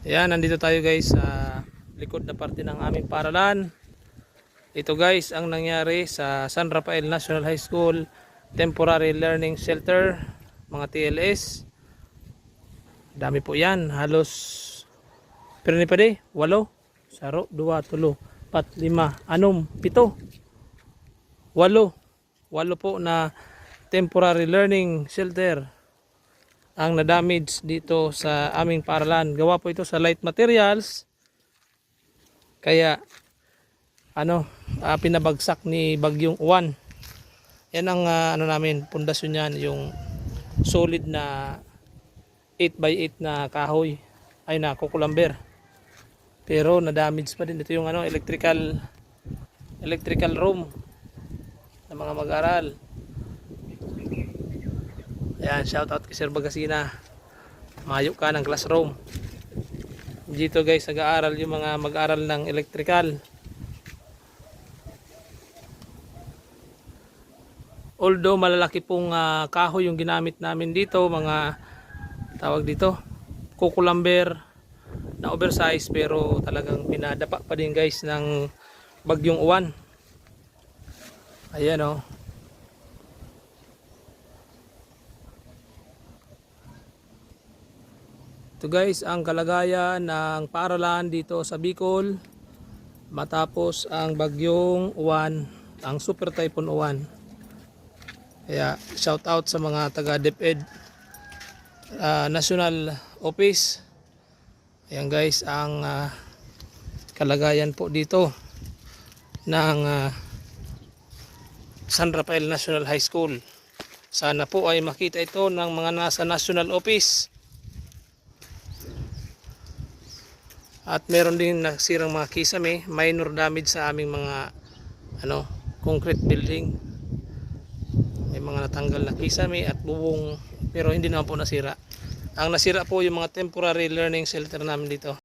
Ayan, nandito tayo guys sa likod na parte ng aming paralan. Ito guys ang nangyari sa San Rafael National High School Temporary Learning Shelter, mga TLS. Dami po yan, halos pero ni pa di, walo, saro, dua, tulo, pat, lima, anom, pito. Walo. Walo po na temporary learning shelter ang na-damage dito sa aming paralan. Gawa po ito sa light materials. Kaya ano, ah, pinabagsak ni Bagyong Uwan. Yan ang ah, ano namin, pundasyon niyan, yung solid na 8x8 na kahoy ay na kukulamber. Pero na-damage pa din ito yung ano, electrical electrical room ng mga mag-aral. Ayan, shout out kay Sir Bagasina. Mayo ka ng classroom. Dito guys, nag-aaral yung mga mag-aaral ng electrical. Although malalaki pong ah, kahoy yung ginamit namin dito, mga tawag dito, kukulamber na oversize pero talagang pinadapa pa din guys ng bagyong uwan. Ayan oh. Ito guys ang kalagayan ng paralan dito sa Bicol matapos ang bagyong uwan, ang super typhoon uwan. Kaya shout out sa mga taga DepEd ah, National Office. Ayan guys ang ah, kalagayan po dito ng ah, San Rafael National High School. Sana po ay makita ito ng mga nasa National Office. At meron din nasirang mga kisame, minor damage sa aming mga ano, concrete building. May mga natanggal na kisame at bubong pero hindi naman po nasira. Ang nasira po yung mga temporary learning shelter namin dito.